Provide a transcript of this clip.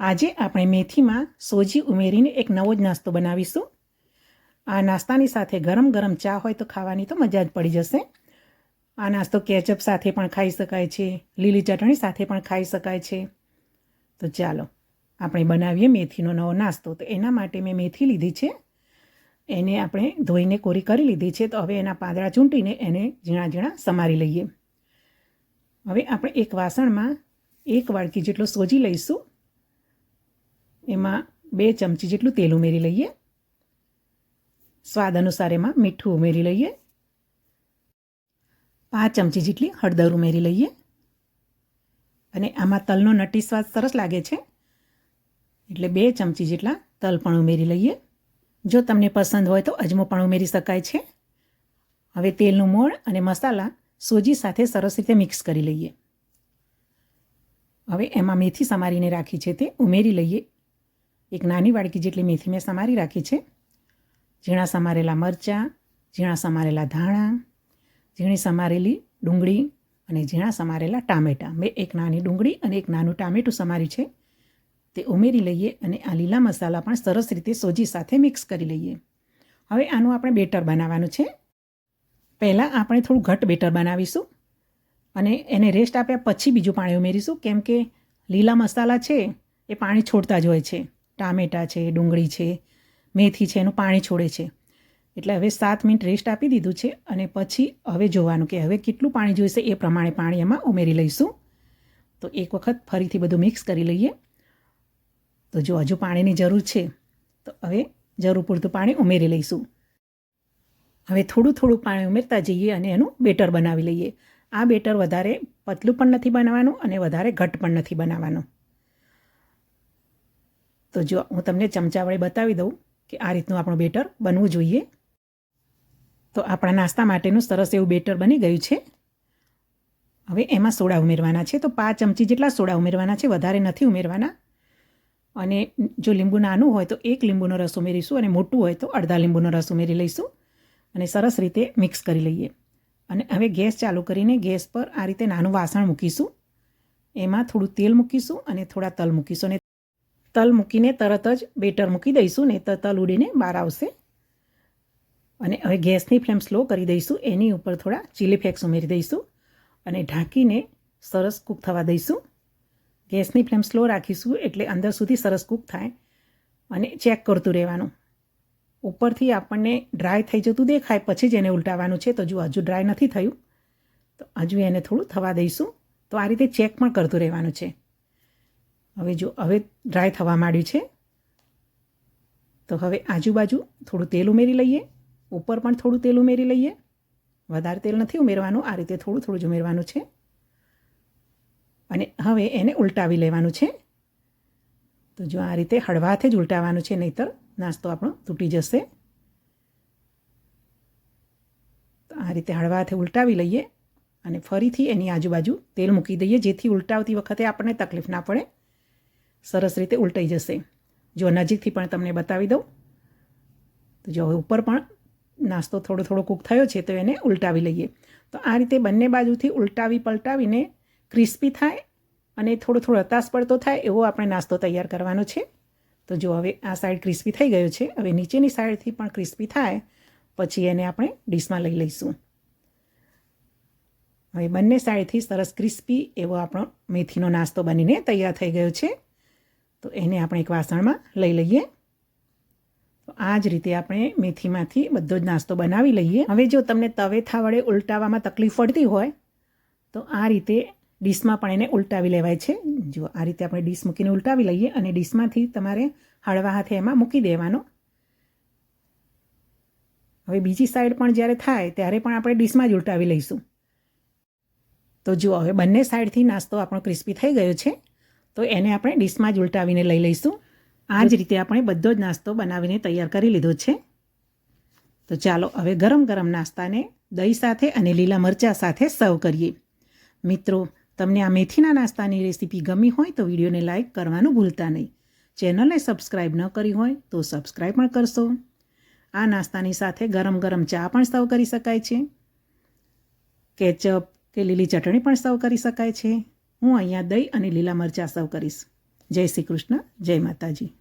આજે આપણે મેથીમાં સોજી ઉમેરીને એક નવો જ નાસ્તો બનાવીશું. આ નાસ્તાની સાથે ગરમ ગરમ ચા હોય તો ખાવાની તો મજા જ પડી જશે. આ નાસ્તો કેચઅપ સાથે પણ ખાઈ શકાય છે, લીલી ચટણી સાથે પણ ખાઈ શકાય છે. તો ચાલો, આપણે બનાવીએ મેથીનો નવો નાસ્તો. તો એના માટે મેં મેથી લીધી છે. એને આપણે ધોઈને કોરી કરી લીધી છે. તો હવે એના પાંદડા ચૂંટીને એને ઝીણા ઝીણા સમારી લઈએ. હવે આપણે એક વાસણમાં એક વાડકી જેટલો સોજી લઈશું. એમાં બે ચમચી જેટલું તેલ ઉમેરી લઈએ. સ્વાદ અનુસાર એમાં મીઠું ઉમેરી લઈએ. પાંચ ચમચી જેટલી હળદર ઉમેરી લઈએ. અને આમાં તલનો નટી સ્વાદ સરસ લાગે છે. એટલે બે ચમચી જેટલા તલ પણ ઉમેરી લઈએ. જો તમને પસંદ હોય તો અજમો પણ ઉમેરી શકાય છે. હવે તેલનું મોણ અને મસાલા સોજી સાથે સરસ રીતે મિક્સ કરી લઈએ. હવે એમાં મેથી સમારીને રાખી છે તે ઉમેરી લઈએ. એક નાની વાડકી જેટલી મેથી મેં સમારી રાખી છે. ઝીણા સમારેલા મરચાં, ઝીણા સમારેલા ધાણા, ઝીણી સમારેલી ડુંગળી અને ઝીણા સમારેલા ટામેટાં. મેં એક નાની ડુંગળી અને એક નાનું ટામેટું સમાર્યું છે. તે ઉમેરી લઈએ અને આ લીલા મસાલા પણ સરસ રીતે સોજી સાથે મિક્સ કરી લઈએ. હવે આનું આપણે બેટર બનાવવાનું છે. પહેલાં આપણે થોડું ઘટ બેટર બનાવીશું અને એને રેસ્ટ આપ્યા પછી બીજું પાણી ઉમેરીશું. કેમ કે લીલા મસાલા છે, એ પાણી છોડતા જ હોય છે. ટામેટાં છે, ડુંગળી છે, મેથી છે, એનું પાણી છોડે છે. એટલે હવે સાત મિનિટ રેસ્ટ આપી દીધું છે અને પછી હવે જોવાનું કે હવે કેટલું પાણી જોઈશે એ પ્રમાણે પાણી એમાં ઉમેરી લઈશું. તો એક વખત ફરીથી બધું મિક્સ કરી લઈએ. તો જો હજુ પાણીની જરૂર છે, તો હવે જરૂર પૂરતું પાણી ઉમેરી લઈશું. હવે થોડું થોડું પાણી ઉમેરતા જઈએ અને એનું બેટર બનાવી લઈએ. આ બેટર વધારે પતલું પણ નથી બનાવવાનું અને વધારે ઘટ પણ નથી બનાવવાનું. તો જો હું તમને ચમચા વડે બતાવી દઉં કે આ રીતનું આપણું બેટર બનવું જોઈએ. તો આપણા નાસ્તા માટેનું સરસ એવું બેટર બની ગયું છે. હવે એમાં સોડા ઉમેરવાના છે. તો પાંચ ચમચી જેટલા સોડા ઉમેરવાના છે. વધારે નથી ઉમેરવાના. અને જો લીંબુ નાનું હોય તો એક લીંબુનો રસ ઉમેરીશું અને મોટું હોય તો અડધા લીંબુનો રસ ઉમેરી લઈશું. અને સરસ રીતે મિક્સ કરી લઈએ. અને હવે ગેસ ચાલુ કરીને ગેસ પર આ રીતે નાનું વાસણ મૂકીશું. એમાં થોડું તેલ મૂકીશું અને થોડા તલ મૂકીશું અને તલ મૂકીને તરત જ બેટર મૂકી દઈશું ને તો તલ ઉડીને બહાર આવશે. અને હવે ગેસની ફ્લેમ સ્લો કરી દઈશું, એની ઉપર થોડા ચીલી ફ્લેક્સ ઉમેરી દઈશું અને ઢાંકીને સરસ કૂક થવા દઈશું. ગેસની ફ્લેમ સ્લો રાખીશું એટલે અંદર સુધી સરસ કૂક થાય અને ચેક કરતું રહેવાનું. ઉપરથી આપણને ડ્રાય થઈ જતું દેખાય, પછી જ એને ઉલટાવવાનું છે, તો જો હજુ ડ્રાય નથી થયું, તો હજુ એને થોડું થવા દઈશું. તો આ રીતે ચેક પણ કરતું રહેવાનું છે. હવે જો, હવે ડ્રાય થવા માંડ્યું છે. તો હવે આજુબાજુ થોડું તેલ ઉમેરી લઈએ. ઉપર પણ થોડું તેલ ઉમેરી લઈએ. વધારે તેલ નથી ઉમેરવાનું, આ રીતે થોડું થોડું જ ઉમેરવાનું છે. અને હવે એને ઉલટાવી લેવાનું છે. તો જો આ રીતે હળવાથે જ ઉલટાવવાનું છે, નહીતર નાસ્તો આપણો તૂટી જશે. તો આ રીતે હળવાથે ઉલટાવી લઈએ અને ફરીથી એની આજુબાજુ તેલ મૂકી દઈએ, જેથી ઉલટાવતી વખતે આપણને તકલીફ ના પડે. સરસ રીતે ઉલટાઈ જશે. જો નજીકથી પણ તમને બતાવી દઉં, તો જો હવે ઉપર પણ નાસ્તો થોડો થોડો કૂક થયો છે, તો એને ઉલટાવી લઈએ. તો આ રીતે બંને બાજુથી ઉલટાવી પલટાવીને ક્રિસ્પી થાય અને થોડો થોડો હતાશ પડતો થાય એવો આપણે નાસ્તો તૈયાર કરવાનો છે. તો જો હવે આ સાઈડ ક્રિસ્પી થઈ ગયો છે, હવે નીચેની સાઈડથી પણ ક્રિસ્પી થાય, પછી એને આપણે ડીશમાં લઈ લઈશું. હવે બંને સાઈડથી સરસ ક્રિસ્પી એવો આપણો મેથીનો નાસ્તો બનીને તૈયાર થઈ ગયો છે. તો એને આપણે એક વાસણમાં લઈ લઈએ. તો આ જ રીતે આપણે મેથીમાંથી બધો જ નાસ્તો બનાવી લઈએ. હવે જો તમને તવેથા વડે ઉલટાવવામાં તકલીફ પડતી હોય, તો આ રીતે ડીશમાં પણ એને ઉલટાવી લેવાય છે. જો આ રીતે આપણે ડીશ મૂકીને ઉલટાવી લઈએ અને ડીશમાંથી તમારે હળવા હાથે એમાં મૂકી દેવાનો. હવે બીજી સાઈડ પણ જ્યારે થાય, ત્યારે પણ આપણે ડીશમાં જ ઉલટાવી લઈશું. તો જુઓ, હવે બંને સાઈડથી નાસ્તો આપણો ક્રિસ્પી થઈ ગયો છે. તો એને આપણે ડીશમાં જ ઉલટાવીને લઈ લઈશું. આ જ રીતે આપણે બધો જ નાસ્તો બનાવીને તૈયાર કરી લીધો છે. તો ચાલો હવે ગરમ ગરમ નાસ્તાને દહીં સાથે અને લીલા મરચાં સાથે સર્વ કરીએ. મિત્રો, તમને આ મેથીના નાસ્તાની રેસીપી ગમી હોય તો વિડીયોને લાઇક કરવાનું ભૂલતા નહીં. ચેનલને સબસ્ક્રાઈબ ન કરી હોય તો સબસ્ક્રાઈબ પણ કરશો. આ નાસ્તાની સાથે ગરમ ગરમ ચા પણ સર્વ કરી શકાય છે. કેચઅપ કે લીલી ચટણી પણ સર્વ કરી શકાય છે. હું અહીંયા દહીં અને લીલા મરચાં સર્વ કરીશ. જય શ્રી કૃષ્ણ જય માતાજી.